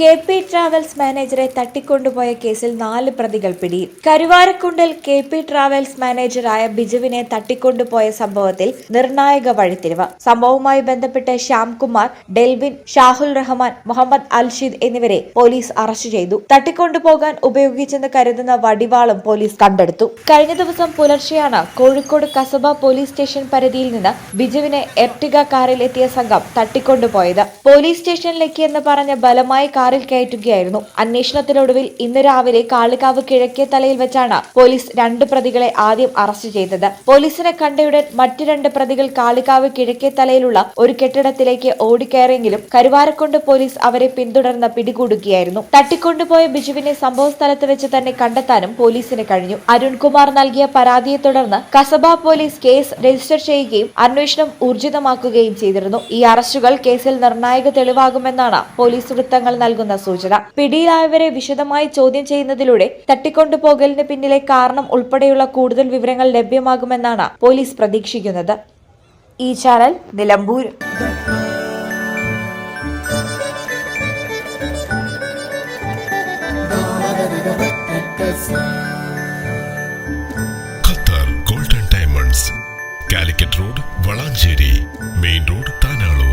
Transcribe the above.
K P travels മാനേജറെ തട്ടിക്കൊണ്ടുപോയ കേസിൽ നാല് പ്രതികൾ പിടിയിൽ കരുവാരക്കുണ്ടിൽ കെ പി ട്രാവൽസ് മാനേജറായ ബിജുവിനെ തട്ടിക്കൊണ്ടുപോയ സംഭവത്തിൽ നിർണായക വഴിത്തിരിവ്. സംഭവവുമായി ബന്ധപ്പെട്ട് ശ്യാംകുമാർ ഡെൽവിൻ ഷാഹുൽ റഹ്മാൻ മുഹമ്മദ് അൽഷിദ് എന്നിവരെ പോലീസ് അറസ്റ്റ് ചെയ്തു. തട്ടിക്കൊണ്ടുപോകാൻ ഉപയോഗിച്ചെന്ന് കരുതുന്ന വടിവാളും പോലീസ് കണ്ടെടുത്തു. കഴിഞ്ഞ ദിവസം പുലർച്ചെയാണ് കോഴിക്കോട് കസബ പോലീസ് സ്റ്റേഷൻ പരിധിയിൽ നിന്ന് ബിജുവിനെ എർട്ടിക കാറിൽ എത്തിയ സംഘം തട്ടിക്കൊണ്ടുപോയത്. പോലീസ് സ്റ്റേഷനിലേക്ക് എന്ന് പറഞ്ഞ ബലമായി കാറിൽ കയറ്റുകയായിരുന്നു. അന്വേഷണത്തിനൊടുവിൽ ഇന്ന് രാവിലെ കാളികാവ് കിഴക്കേ തലയിൽ വെച്ചാണ് പോലീസ് രണ്ട് പ്രതികളെ ആദ്യം അറസ്റ്റ് ചെയ്തത്. പോലീസിനെ കണ്ടയുടൻ മറ്റു രണ്ട് പ്രതികൾ കാളികാവ് കിഴക്കേ തലയിലുള്ള ഒരു കെട്ടിടത്തിലേക്ക് ഓടിക്കയറിയെങ്കിലും കരുവാരക്കൊണ്ട് പോലീസ് അവരെ പിന്തുടർന്ന് പിടികൂടുകയായിരുന്നു. തട്ടിക്കൊണ്ടുപോയ ബിജുവിനെ സംഭവ സ്ഥലത്ത് വെച്ച് തന്നെ കണ്ടെത്താനും പോലീസിന് കഴിഞ്ഞു. അരുൺകുമാർ നൽകിയ പരാതിയെ തുടർന്ന് കസബ പോലീസ് കേസ് രജിസ്റ്റർ ചെയ്യുകയും അന്വേഷണം ഊർജിതമാക്കുകയും ചെയ്തിരുന്നു. ഈ അറസ്റ്റുകൾ കേസിൽ നിർണായക തെളിവാകുമെന്നാണ് പോലീസ് വൃത്തങ്ങൾ നൽകുന്ന സൂചന. പിടിയിലായവരെ വിശദമായി ചോദ്യം ചെയ്യുന്നതിലൂടെ തട്ടിക്കൊണ്ടുപോകലിന് പിന്നിലെ കാരണം ഉൾപ്പെടെയുള്ള കൂടുതൽ വിവരങ്ങൾ ലഭ്യമാകുമെന്നാണ് പോലീസ് പ്രതീക്ഷിക്കുന്നത്. ഈ channel Nilambur. Qatar golden diamonds. Calicut road Valanchery. Main road Tanalur.